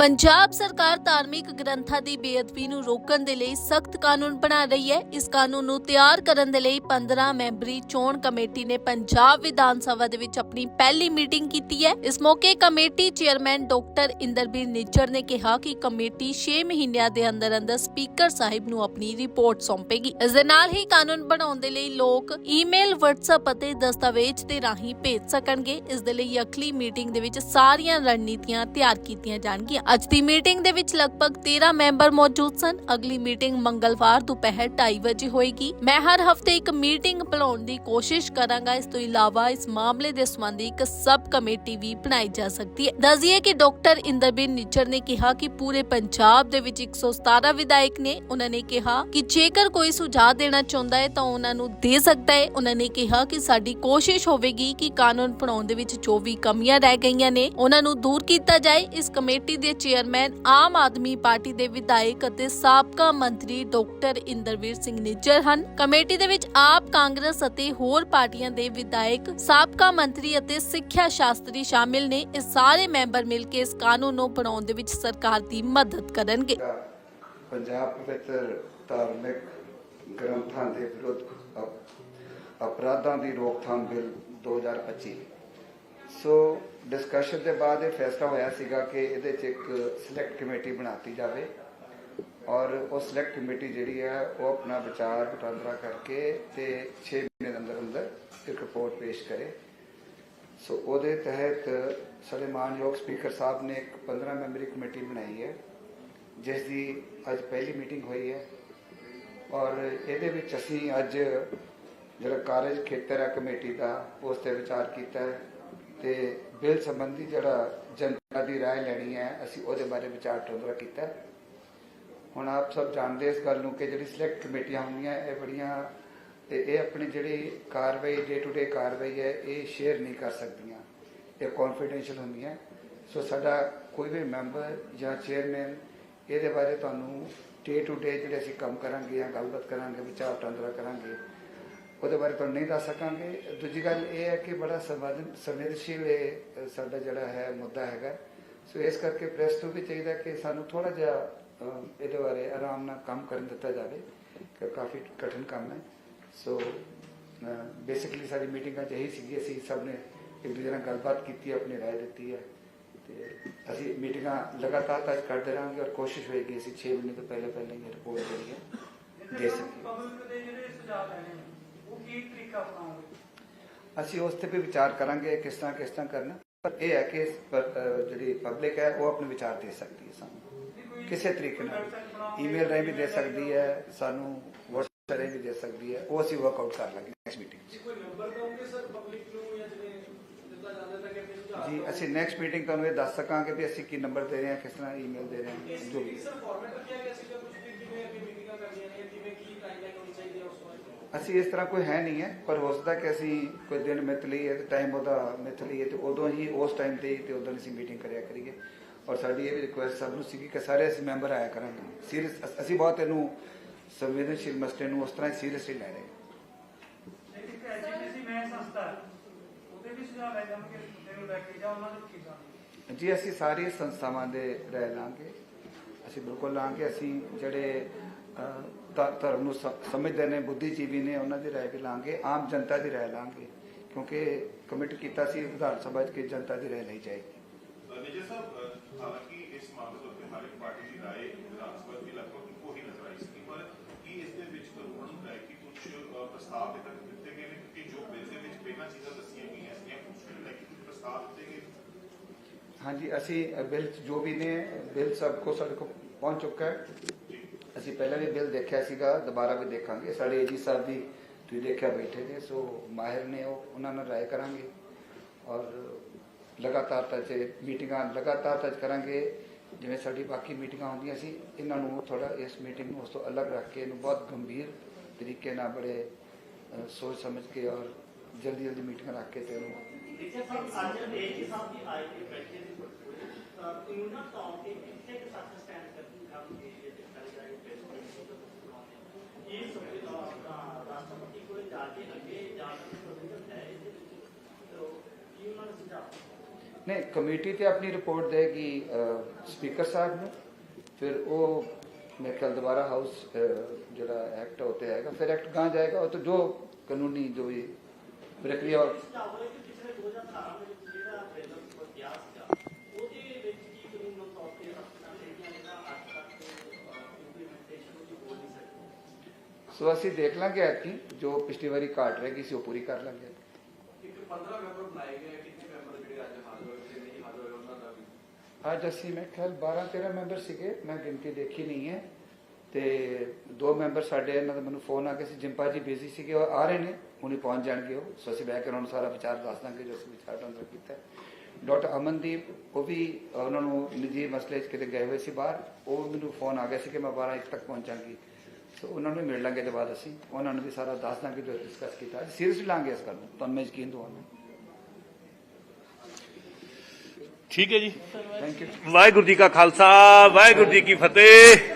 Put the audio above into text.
ਪੰਜਾਬ ਸਰਕਾਰ ਧਾਰਮਿਕ ਗ੍ਰੰਥਾਂ ਦੀ ਬੇਅਦਬੀ ਨੂੰ ਰੋਕਣ ਦੇ ਲਈ ਸਖਤ ਕਾਨੂੰਨ ਬਣਾ ਰਹੀ ਹੈ। ਇਸ ਕਾਨੂੰਨ ਨੂੰ ਤਿਆਰ ਕਰਨ ਦੇ ਲਈ 15 ਮੈਂਬਰੀ ਚੋਣ ਕਮੇਟੀ ਨੇ ਪੰਜਾਬ ਵਿਧਾਨ ਸਭਾ ਦੇ ਵਿੱਚ ਆਪਣੀ ਪਹਿਲੀ ਮੀਟਿੰਗ ਕੀਤੀ ਹੈ। ਇਸ ਮੌਕੇ committee chairman doctor Inderbir Nijjar ਨੇ ਕਿਹਾ ਕਿ ਕਮੇਟੀ 6 ਮਹੀਨਿਆਂ ਦੇ ਅੰਦਰ ਅੰਦਰ ਸਪੀਕਰ ਸਾਹਿਬ ਨੂੰ ਆਪਣੀ ਰਿਪੋਰਟ ਸੌਂਪੇਗੀ। ਇਸ ਦੇ ਨਾਲ ਹੀ ਕਾਨੂੰਨ ਬਣਾਉਣ ਦੇ ਲਈ ਲੋਕ ਈਮੇਲ, WhatsApp ਅਤੇ ਦਸਤਾਵੇਜ਼ ਦੇ ਰਾਹੀਂ ਭੇਜ ਸਕਣਗੇ। ਇਸ ਦੇ ਲਈ ਅਗਲੀ ਮੀਟਿੰਗ ਦੇ ਵਿੱਚ ਸਾਰੀਆਂ ਰਣਨੀਤੀਆਂ ਤਿਆਰ ਕੀਤੀਆਂ ਜਾਣਗੀਆਂ। ਅੱਜ ਦੀ ਮੀਟਿੰਗ ਦੇ ਵਿੱਚ ਲਗਭਗ 13 ਮੈਂਬਰ ਮੌਜੂਦ ਸਨ। ਅਗਲੀ ਮੀਟਿੰਗ ਮੰਗਲਵਾਰ ਦੁਪਹਿਰ 2:30 ਵਜੇ ਹੋਏਗੀ। ਮੈਂ ਹਰ ਹਫ਼ਤੇ ਇੱਕ ਮੀਟਿੰਗ ਬੁਲਾਉਣ ਦੀ ਕੋਸ਼ਿਸ਼ ਕਰਾਂਗਾ। ਇਸ ਤੋਂ ਇਲਾਵਾ ਇਸ ਮਾਮਲੇ ਦੇ ਸੰਬੰਧੀ ਇੱਕ ਸਬ ਕਮੇਟੀ ਵੀ ਬਣਾਈ ਜਾ ਸਕਦੀ ਹੈ। ਦੱਸਿਏ ਕਿ ਡਾਕਟਰ ਇੰਦਰਬੀਰ ਨਿੱਚਰ ਨੇ ਕਿਹਾ ਕਿ ਪੂਰੇ ਪੰਜਾਬ ਦੇ ਵਿੱਚ 117 ਵਿਧਾਇਕ ਨੇ। ਉਹਨਾਂ ਨੇ ਕਿਹਾ ਕਿ ਜੇਕਰ ਕੋਈ ਸੁਝਾਅ ਦੇਣਾ ਚਾਹੁੰਦਾ ਹੈ ਤਾਂ ਉਹਨਾਂ ਨੂੰ ਦੇ ਸਕਦਾ ਹੈ। ਉਹਨਾਂ ਨੇ ਕਿਹਾ ਕਿ ਸਾਡੀ ਕੋਸ਼ਿਸ਼ ਹੋਵੇਗੀ ਕਿ ਕਾਨੂੰਨ ਬਣਾਉਣ ਦੇ ਵਿੱਚ ਜੋ ਵੀ ਕਮੀਆਂ ਰਹਿ ਗਈਆਂ ਨੇ, ਉਹਨਾਂ ਨੂੰ ਦੂਰ ਕੀਤਾ ਜਾਏ। ਇਸ ਕਮੇਟੀ ਦੇ ਚੇਅਰਮੈਨ ਆਮ ਆਦਮੀ ਪਾਰਟੀ ਦੇ ਵਿਧਾਇਕ ਅਤੇ ਸਾਬਕਾ ਮੰਤਰੀ ਡਾਕਟਰ ਇੰਦਰਵੀਰ ਸਿੰਘ ਨਿੱਜਰ ਹਨ। ਕਮੇਟੀ ਦੇ ਵਿੱਚ ਆਪ ਕਾਂਗਰਸ ਅਤੇ ਹੋਰ ਪਾਰਟੀਆਂ ਦੇ ਵਿਧਾਇਕ, ਸਾਬਕਾ ਮੰਤਰੀ ਅਤੇ ਸਿੱਖਿਆ ਸ਼ਾਸਤਰੀ ਸ਼ਾਮਿਲ ਨੇ ਇਹ ਸਾਰੇ ਮੈਂਬਰ ਮਿਲ ਕੇ ਇਸ ਕਾਨੂੰਨ ਨੂੰ ਬਣਾਉਣ ਦੇ ਵਿੱਚ ਸਰਕਾਰ ਦੀ ਮਦਦ ਕਰਨਗੇ। ਪੰਜਾਬ ਪਵਿੱਤਰ ਧਾਰਮਿਕ ਗ੍ਰੰਥਾਂ ਦੇ ਵਿਰੁੱਧ ਅਪਰਾਧਾਂ ਦੀ ਰੋਕਥਾਮ ਬਿੱਲ 2025 ਸੋ ਡਿਸਕਸ਼ਨ ਦੇ ਬਾਅਦ ਇਹ ਫੈਸਲਾ ਹੋਇਆ ਸੀਗਾ ਕਿ ਇਹਦੇ 'ਚ ਇੱਕ ਸਿਲੈਕਟ ਕਮੇਟੀ ਬਣਾਤੀ ਜਾਵੇ ਔਰ ਉਹ ਸਿਲੈਕਟ ਕਮੇਟੀ ਜਿਹੜੀ ਹੈ, ਉਹ ਆਪਣਾ ਵਿਚਾਰ ਵਟਾਂਦਰਾ ਕਰਕੇ ਤੇ 6 ਮਹੀਨੇ ਦੇ ਅੰਦਰ ਅੰਦਰ ਇੱਕ ਰਿਪੋਰਟ ਪੇਸ਼ ਕਰੇ। ਸੋ ਉਹਦੇ ਤਹਿਤ ਸਾਡੇ ਮਾਨਯੋਗ ਸਪੀਕਰ ਸਾਹਿਬ ਨੇ ਇੱਕ 15 ਮੈਂਬਰੀ ਕਮੇਟੀ ਬਣਾਈ ਹੈ, ਜਿਸ ਦੀ ਅੱਜ ਪਹਿਲੀ ਮੀਟਿੰਗ ਹੋਈ ਹੈ। ਔਰ ਇਹਦੇ ਵਿੱਚ ਅਸੀਂ ਅੱਜ ਜਿਹੜਾ ਕਾਰਜ ਖੇਤਰ ਹੈ, ਕਮੇਟੀ ਦਾ, ਉਸ ਤੇ ਵਿਚਾਰ ਕੀਤਾ ਹੈ। ਤੇ ਬਿੱਲ ਸੰਬੰਧੀ ਜਿਹੜਾ ਜਨਤਾ ਦੀ رائے ਲੈਣੀ ਹੈ ਅਸੀਂ ਉਹਦੇ ਬਾਰੇ ਵਿਚਾਰ ਵਟਾਂਦਰਾ ਕੀਤਾ ਹੈ ਹੁਣ ਆਪ ਸਭ ਜਾਣਦੇ ਇਸ ਗੱਲ ਨੂੰ ਕਿ ਜਿਹੜੀ ਸਿਲੈਕਟ ਕਮੇਟੀਆਂ ਹੁੰਦੀਆਂ ਇਹ ਬੜੀਆਂ ਤੇ ਇਹ ਆਪਣੀ ਜਿਹੜੀ ਕਾਰਵਾਈ ਡੇ ਟੂ ਡੇ ਕਾਰਵਾਈ ਹੈ ਇਹ ਸ਼ੇਅਰ ਨਹੀਂ ਕਰ ਸਕਦੀਆਂ ਇਹ ਕੌਨਫੀਡੈਂਸ਼ੀਅਲ ਹੁੰਦੀਆਂ ਸੋ ਸਾਡਾ ਕੋਈ ਵੀ ਮੈਂਬਰ ਜਾਂ ਚੇਅਰਮੈਨ ਇਹਦੇ ਬਾਰੇ ਤੁਹਾਨੂੰ ਡੇ ਟੂ ਡੇ ਜਿਹੜੇ ਅਸੀਂ ਕੰਮ ਕਰਾਂਗੇ ਜਾਂ ਗੱਲਬਾਤ ਕਰਾਂਗੇ ਵਿਚਾਰ ਵਟਾਂਦਰਾ ਕਰਾਂਗੇ ਉਹਦੇ ਬਾਰੇ ਤੁਹਾਨੂੰ ਨਹੀਂ ਦੱਸ ਸਕਾਂਗੇ ਦੂਜੀ ਗੱਲ ਇਹ ਹੈ ਕਿ ਬੜਾ ਸੰਵੇਦਨ- ਸੰਵੇਦਨਸ਼ੀਲ ਇਹ ਅ, ਸਾਡਾ ਜਿਹੜਾ ਹੈ ਮੁੱਦਾ ਹੈਗਾ ਸੋ ਇਸ ਕਰਕੇ ਪ੍ਰੈਸ ਨੂੰ ਵੀ ਚਾਹੀਦਾ ਕਿ ਸਾਨੂੰ ਥੋੜਾ ਜਿਹਾ ਅ, ਇਹਦੇ ਬਾਰੇ ਆਰਾਮ ਨਾਲ ਕੰਮ ਕਰਨ ਦਿੱਤਾ ਜਾਵੇ ਕਿ ਕਾਫੀ ਕਠਿਨ ਕੰਮ ਹੈ ਸੋ ਬੇਸਿਕਲੀ ਸਾਡੀ ਮੀਟਿੰਗਾਂ 'ਚ ਇਹੀ ਸੀਗੀ ਅਸੀਂ ਸਭ ਨੇ ਇੱਕ ਦੂਜੇ ਨਾਲ ਗੱਲਬਾਤ ਕੀਤੀ ਆਪਣੀ رائے ਦਿੱਤੀ ਹੈ ਤੇ ਅਸੀਂ ਮੀਟਿੰਗਾਂ ਲਗਾਤਾਰ ਤਾਂ ਕਰਦੇ ਰਹਾਂਗੇ ਔਰ ਕੋਸ਼ਿਸ਼ ਹੋਏਗੀ ਅਸੀਂ 6 ਮਹੀਨੇ ਤੋਂ ਪਹਿਲੇ ਪਹਿਲੇ ਇਹ ਰਿਪੋਰਟ ਜਿਹੜੀ ਹੈ ਦੇ ਸਕੀਏ ਪਬਲਿਕ ਦੇ ਜਿਹੜੇ ਸੁਝਾਅ ਲੈਣੇ ਨੇ ਉਹ ਕੀ ਤਰੀਕਾ ਅਪਣਾਓਗੇ? ਅਸੀਂ ਉਸ ਤੇ ਵੀ ਵਿਚਾਰ ਕਰਾਂਗੇ ਕਿਸ ਤਰ੍ਹਾਂ ਕਿਸ ਤਰ੍ਹਾਂ ਕਰਨਾ। ਪਰ ਇਹ ਹੈ ਕਿ ਜਿਹੜੀ ਪਬਲਿਕ ਹੈ ਉਹ ਆਪਣੇ ਵਿਚਾਰ ਦੇ ਸਕਦੀ ਹੈ ਸਾਨੂੰ। ਕਿਸੇ ਤਰੀਕੇ ਨਾਲ। ਈਮੇਲ ਰਾਹੀਂ ਵੀ ਦੇ ਸਕਦੀ ਹੈ ਸਾਨੂੰ WhatsApp ਰਾਹੀਂ ਵੀ ਦੇ ਸਕਦੀ ਹੈ। ਉਹ ਅਸੀਂ ਵਰਕਆਊਟ ਕਰ ਲਾਂਗੇ ਨੈਕਸਟ ਮੀਟਿੰਗ 'ਚ ਕੋਈ ਨੰਬਰ ਦੋਗੇ ਸਰ ਪਬਲਿਕ ਨੂੰ ਜਾਂ ਜਿਵੇਂ ਦਿੱਤਾ ਜਾਂਦਾ ਤਾਂ ਕਿ ਸੁਝਾਅ ਜੀ ਅਸੀਂ ਨੈਕਸਟ ਮੀਟਿੰਗ ਤੁਹਾਨੂੰ ਇਹ ਦੱਸ ਸਕਾਂਗੇ ਵੀ ਅਸੀਂ ਕੀ ਨੰਬਰ ਦੇ ਰਹੇ ਹਾਂ ਕਿਸ ਤਰ੍ਹਾਂ ਈਮੇਲ ਦੇ ਰਹੇ ਹਾਂ। ਜੋ। ਵੀ ਹੈ ਅਸੀਂ ਇਸ ਤਰ੍ਹਾਂ ਕੋਈ ਹੈ ਨਹੀਂ ਹੈ ਪਰ ਹੋ ਸਕਦਾ ਕਿ ਅਸੀਂ ਕੋਈ ਦਿਨ ਮਿੱਥ ਲਈਏ ਤੇ ਟਾਈਮ ਉਹਦਾ ਮਿੱਥ ਲਈਏ ਤੇ ਉਦੋਂ ਹੀ ਉਸ ਟਾਈਮ ਤੇ ਹੀ ਤੇ ਉਦੋਂ ਅਸੀਂ ਮੀਟਿੰਗ ਕਰਿਆ ਕਰੀਏ। ਔਰ ਸਾਡੀ ਇਹ ਵੀ ਰਿਕੁਐਸਟ ਸਭ ਨੂੰ ਸੀਗੀ ਕਿ ਸਾਰੇ ਅਸੀਂ ਮੈਂਬਰ ਆਇਆ ਕਰਾਂਗੇ। ਸੀਰੀਅਸ ਅਸੀਂ ਬਹੁਤ ਇਹਨੂੰ ਸੰਵੇਦਨਸ਼ੀਲ ਮਸਲੇ ਨੂੰ ਉਸ ਤਰ੍ਹਾਂ ਸੀਰੀਅਸਲੀ ਲੈ ਰਹੇ ਹਾਂ ਇੱਕ ਐਜੀਪੀਸੀ ਮੈਂ ਸੰਸਥਾ ਹੈ। ਲੈ ਜਾਣਗੇ ਮੁੱਦੇ ਨੂੰ ਲੈ ਕੇ ਜਾਂ ਉਹਨਾਂ ਨੂੰ ਕੀ ਜਾਣਗੇ ਜੀ ਅਸੀਂ ਸਾਰੀ ਸੰਸਥਾਵਾਂ ਦੇ ਰਾਏ ਲਾਂਗੇ। ਅਸੀਂ ਬਿਲਕੁਲ ਲਾਂਗੇ। ਅਸੀਂ ਜਿਹੜੇ ਧਰਮ ਨੂੰ ਸਮਝਦੇ ਨੇ ਬੁੱਧੀਜੀਵੀ ਨੇ ਉਹਨਾਂ ਦੀ ਰਾਏ ਵੀ ਲਾਂਗੇ। ਆਮ ਜਨਤਾ ਦੀ ਰਾਏ ਲਾਂਗੇ। ਕਿਉਂਕਿ ਕਮਿਟ ਕੀਤਾ ਸੀ ਵਿਧਾਨ ਸਭਾ 'ਚ ਕਿ ਜਨਤਾ ਦੀ ਰਾਏ ਲਈ ਜਾਏਗੀ। ਸਾਹਿਬ ਹਾਲਾਂਕਿ ਇਸ ਮਾਮਲੇ ਦੇ ਉੱਤੇ ਹਰ ਇੱਕ ਪਾਰਟੀ ਦੀ ਰਾਏ ਵਿਧਾਨ ਸਭਾ ਦੀ ਲਗਭਗ ਇੱਕੋ ਹੀ ਨਜ਼ਰ ਆਈ ਸੀ ਪਰ ਕੀ ਇਸ ਦੇ ਵਿੱਚ ਕਾਨੂੰਨ ਹੈ ਕਿ ਕੁਝ ਪ੍ਰਸਤਾਵ ਇਹ ਤੱਕ ਦਿੱਤੇ ਗਏ ਨੇ ਕਿ ਜੋ ਬਿੱਲ ਦੇ ਵਿੱਚ ਪਹਿਲਾਂ ਚੀਜ਼ਾਂ ਦੱਸੀਆਂ ਗਈਆਂ ਸੀਗੀਆਂ ਕੁਝ ਕੇ ਦਿੱਤੇ ਗਏ ਹਾਂਜੀ ਅਸੀਂ ਬਿੱਲ ਜੋ ਵੀ ਨੇ ਬਿੱਲ ਸਭ ਕੋ ਸਾਡੇ ਕੋਲ ਪਹੁੰਚ ਚੁੱਕਾ ਹੈ। ਅਸੀਂ ਪਹਿਲਾਂ ਵੀ ਬਿੱਲ ਦੇਖਿਆ ਸੀਗਾ ਦੁਬਾਰਾ ਵੀ ਦੇਖਾਂਗੇ। ਸਾਡੇ ਏਜੀ ਸਾਹਿਬ ਵੀ ਤੁਸੀਂ ਦੇਖਿਆ ਬੈਠੇ ਨੇ ਸੋ ਮਾਹਿਰ ਨੇ ਉਹ ਉਹਨਾਂ ਨਾਲ ਰਾਏ ਕਰਾਂਗੇ। ਔਰ ਲਗਾਤਾਰ ਤਾਂ ਜੇ ਮੀਟਿੰਗਾਂ ਲਗਾਤਾਰ ਤਾਂ ਕਰਾਂਗੇ। ਜਿਵੇਂ ਸਾਡੀ ਬਾਕੀ ਮੀਟਿੰਗਾਂ ਹੁੰਦੀਆਂ ਸੀ ਇਹਨਾਂ ਨੂੰ ਥੋੜਾ ਇਸ ਮੀਟਿੰਗ ਨੂੰ ਉਸ ਤੋਂ ਅਲੱਗ ਰੱਖ ਕੇ ਇਹਨੂੰ ਬਹੁਤ ਗੰਭੀਰ ਤਰੀਕੇ ਨਾਲ ਬੜੇ ਸੋਚ ਸਮਝ ਕੇ ਔਰ ਜਲਦੀ ਜਲਦੀ ਮੀਟਿੰਗਾਂ ਰੱਖ ਕੇ ਤੇ ਇਹਨੂੰ ਜਿੱਥੇ ਸਭ ਅੱਜ ਏਜੀ ਸਾਹਿਬ ਦੀ ਆਏ ਕੇ ਬੈਠੇ ਨੇ ਕਾਨੂੰਨਾਂ ਤੌਰ ਤੇ ਕਿੱਥੇ ਕਿ ਸੱਚ ਸਟੈਂਡ ਕਰਦੀ ਕੰਮ ਦੀ ਇਹ ਤੇ ਕਰੀ ਜਾਏ ਇਹ ਸੰਵਿਧਾਨ ਆਪਣਾ ਰਾਸ਼ਟਰਪਤੀ ਕੋਲੇ ਜਾ ਕੇ ਅੱਗੇ ਜਾਣ ਦੀ ਪ੍ਰੋਵੀਜ਼ਨ ਹੈ ਇਹਦੇ ਵਿੱਚ ਤੋ ਕੀ ਉਹਨਾਂ ਨੇ ਸੁਝਾਅ ਨਹੀਂ ਕਮੇਟੀ ਤੇ ਆਪਣੀ ਰਿਪੋਰਟ ਦੇਗੀ ਸਪੀਕਰ ਸਾਹਿਬ ਨੂੰ ਫਿਰ ਉਹ ਮੇਰੇ ਖਿਆਲ ਦੁਬਾਰਾ ਹਾਊਸ ਜਿਹੜਾ ਐਕਟ ਹੋਤੇ ਆਏਗਾ ਫਿਰ ਐਕਟ ਕਹਾਂ ਜਾਏਗਾ ਉਹ ਤਾਂ ਜੋ ਕਾਨੂੰਨੀ ਜੋ ਸੋ ਅਸੀਂ ਦੇਖ ਲਾਂਗੇ ਐਤਕੀ ਜੋ ਪਿਛਲੀ ਵਾਰੀ ਘਾਟ ਰਹਿ ਗਈ ਸੀ ਉਹ ਪੂਰੀ ਕਰ ਲਾਂਗੇ। ਇੱਕ 15 ਮੈਂਬਰ ਬਣਾਏ ਗਏ ਆ, ਕਿੰਨੇ ਮੈਂਬਰ ਜਿਹੜੇ ਅੱਜ ਹਾਜ਼ਰ ਹੋਏ ਤੇ ਨਹੀਂ ਹਾਜ਼ਰ ਹੋਏ ਉਹਨਾਂ ਦਾ ਵੀ। ਅੱਜ ਅਸੀਂ ਮੈਂ ਖਿਆਲ 12 13 ਮੈਂਬਰ ਸੀਗੇ ਮੈਂ ਗਿਣਤੀ ਦੇਖੀ ਨਹੀਂ ਹੈ। ਤੇ ਦੋ ਮੈਂਬਰ ਸਾਡੇ ਇਹਨਾਂ ਦਾ ਮੈਨੂੰ ਫੋਨ ਆ ਗਿਆ ਸੀ ਜਿੰਪਾ ਜੀ ਬਿਜ਼ੀ ਸੀਗੇ ਉਹ ਆ ਰਹੇ ਨੇ ਹੁਣੇ ਪਹੁੰਚ ਜਾਣਗੇ ਉਹ। ਸੋ ਅਸੀਂ ਕੇ ਉਹਨਾਂ ਨੂੰ ਸਾਰਾ ਵਿਚਾਰ ਦੱਸ ਦਾਂਗੇ ਜੋ ਅਸੀਂ ਵਿਚਾਰ ਅੰਦਰ ਕੀਤਾ। ਡਾਕਟਰ ਅਮਨਦੀਪ ਉਹ ਵੀ ਉਹਨਾਂ ਨੂੰ ਨਿੱਜੀ ਮਸਲੇ 'ਚ ਕਿਤੇ ਗਏ ਹੋਏ ਸੀ ਬਾਹਰ ਉਹ ਮੈਨੂੰ ਫੋਨ ਆ ਗਿਆ ਸੀ ਕਿ ਮੈਂ 12 ਇੱਕ ਤੱਕ ਪਹੁੰਚਾਂਗੀ। ਸੋ ਉਹਨਾਂ ਨੂੰ ਮਿਲ ਲਾਂਗੇ ਤੇ ਬਾਅਦ ਅਸੀਂ। ਉਹਨਾਂ ਨੂੰ ਵੀ ਸਾਰਾ ਦੱਸ ਦਾਂਗੇ ਜੋ ਡਿਸਕਸ ਕੀਤਾ। ਸੀਰੀਅਸਲੀ ਲਾਂਗੇ ਇਸ ਗੱਲ ਨੂੰ। ਤੁਹਾਨੂੰ ਮੈਂ ਯਕੀਨ ਦਵਾਉਣਾ ਠੀਕ ਹੈ ਜੀ। ਥੈਂਕ ਯੂ ਵਾਹਿਗੁਰੂ ਜੀ ਕਾ ਖਾਲਸਾ ਵਾਹਿਗੁਰੂ ਜੀ ਕੀ ਫਤਿਹ।